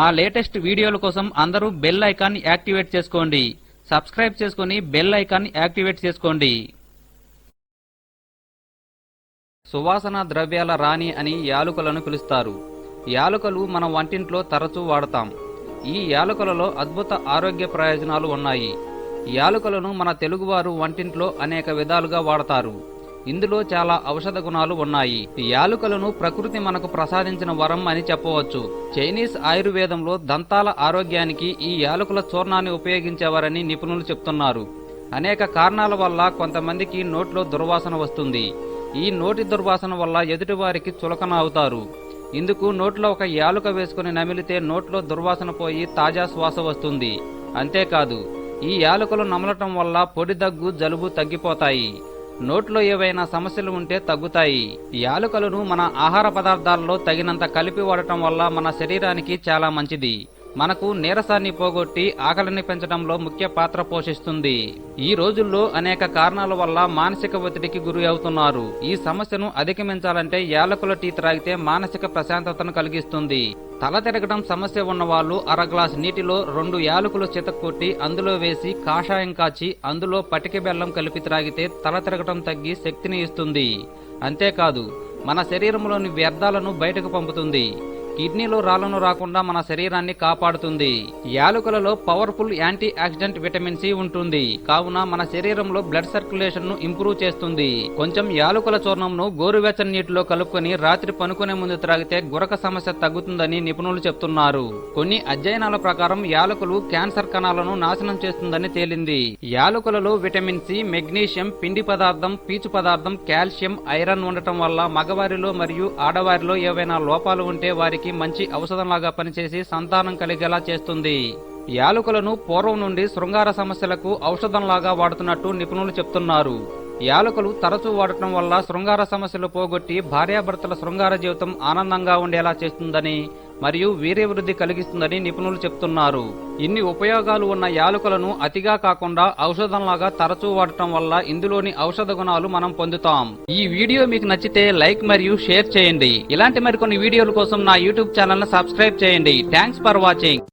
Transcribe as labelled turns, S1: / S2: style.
S1: మా లేటెస్ట్ వీడియోల కోసం అందరూ బెల్ ఐకాన్ యాక్టివేట్ చేసుకోండి. సబ్స్క్రైబ్ చేసుకుని బెల్ ఐకాన్ యాక్టివేట్ చేసుకోండి. సువాసన ద్రవ్యాల రాణి అని యాలుకలను పిలుస్తారు. యాలుకలు మన వంటింట్లో తరచూ వాడతాం. ఈ యాలుకలలో అద్భుత ఆరోగ్య ప్రయోజనాలు ఉన్నాయి. యాలుకలను మన తెలుగువారు వంటింట్లో అనేక విధాలుగా వాడతారు. ఇందులో చాలా ఔషధ గుణాలు ఉన్నాయి. యాలుకలను ప్రకృతి మనకు ప్రసాదించిన వరం అని చెప్పవచ్చు. చైనీస్ ఆయుర్వేదంలో దంతాల ఆరోగ్యానికి ఈ యాలుకల చూర్ణాన్ని ఉపయోగించేవారని నిపుణులు చెప్తున్నారు. అనేక కారణాల వల్ల కొంతమందికి నోట్లో దుర్వాసన వస్తుంది. ఈ నోటి దుర్వాసన వల్ల ఎదుటివారికి చులకన అవుతారు. ఇందుకు నోట్లో ఒక యాలుక వేసుకుని నమిలితే నోట్లో దుర్వాసన పోయి తాజా శ్వాస వస్తుంది. అంతేకాదు ఈ యాలుకలు నమలటం వల్ల పొడి దగ్గు జలుబు తగ్గిపోతాయి. నోట్లో ఏవైనా సమస్యలు ఉంటే తగ్గుతాయి. యాలుకలను మన ఆహార పదార్థాల్లో తగినంత కలిపి వాడటం వల్ల మన శరీరానికి చాలా మంచిది. మనకు నీరసాన్ని పోగొట్టి ఆకలిని పెంచడంలో ముఖ్య పాత్ర పోషిస్తుంది. ఈ రోజుల్లో అనేక కారణాల వల్ల మానసిక ఒత్తిడికి గురి అవుతున్నారు. ఈ సమస్యను అధిగమించాలంటే యాలకుల టీ త్రాగితే మానసిక ప్రశాంతతను కలిగిస్తుంది. తల తిరగడం సమస్య ఉన్నవాళ్ళు అర గ్లాస్ నీటిలో రెండు యాలకులు చితక్కొట్టి అందులో వేసి కాషాయం కాచి అందులో పటిక బెల్లం కలిపి త్రాగితే తల తిరగడం తగ్గి శక్తిని ఇస్తుంది. అంతేకాదు మన శరీరంలోని వ్యర్థాలను బయటకు పంపుతుంది. కిడ్నీలో రాళ్ళను రాకుండా మన శరీరాన్ని కాపాడుతుంది. యాలుకలలో powerful antioxidant vitamin C ఉంటుంది. కావున మన శరీరంలో బ్లడ్ సర్క్యులేషన్ను ఇంప్రూవ్ చేస్తుంది. కొంచెం యాలుకల చూర్ణంను గోరువెచ్చని నీటిలో కలుపుకొని రాత్రి పనుకునే ముందు త్రాగితే గురక సమస్య తగ్గుతుందని నిపుణులు చెప్తున్నారు. కొన్ని అధ్యయనాల ప్రకారం యాలకులు క్యాన్సర్ కణాలను నాశనం చేస్తుందని తేలింది. యాలకులలో విటమిన్ సి మెగ్నీషియం పిండి పదార్థం పీచు పదార్థం కాల్షియం ఐరన్ ఉండటం వల్ల మగవారిలో మరియు ఆడవారిలో ఏవైనా లోపాలు ఉంటే వారికి మంచి ఔషధంలాగా పనిచేసి సంతానం కలిగేలా చేస్తుంది. యాలకులను పూర్వం నుండి శృంగార సమస్యలకు ఔషధంలాగా వాడుతున్నట్టు నిపుణులు చెప్తున్నారు. యాలకులు తరచూ వాడటం వల్ల శృంగార సమస్యలు పోగొట్టి భార్యాభర్తల శృంగార జీవితం ఆనందంగా ఉండేలా చేస్తుందని మరియు వీర్యవృద్ధి కలిగిస్తుందని నిపుణులు చెప్తున్నారు. ఇన్ని ఉపయోగాలు ఉన్న యాలకులను అతిగా కాకుండా ఔషధంలాగా తరచూ వాడటం వల్ల ఇందులోని ఔషధ గుణాలు మనం పొందుతాం. ఈ వీడియో మీకు నచ్చితే లైక్ మరియు షేర్ చేయండి. ఇలాంటి మరికొన్ని వీడియోల కోసం నా యూట్యూబ్ ఛానల్ సబ్స్క్రైబ్ చేయండి. Thanks for watching.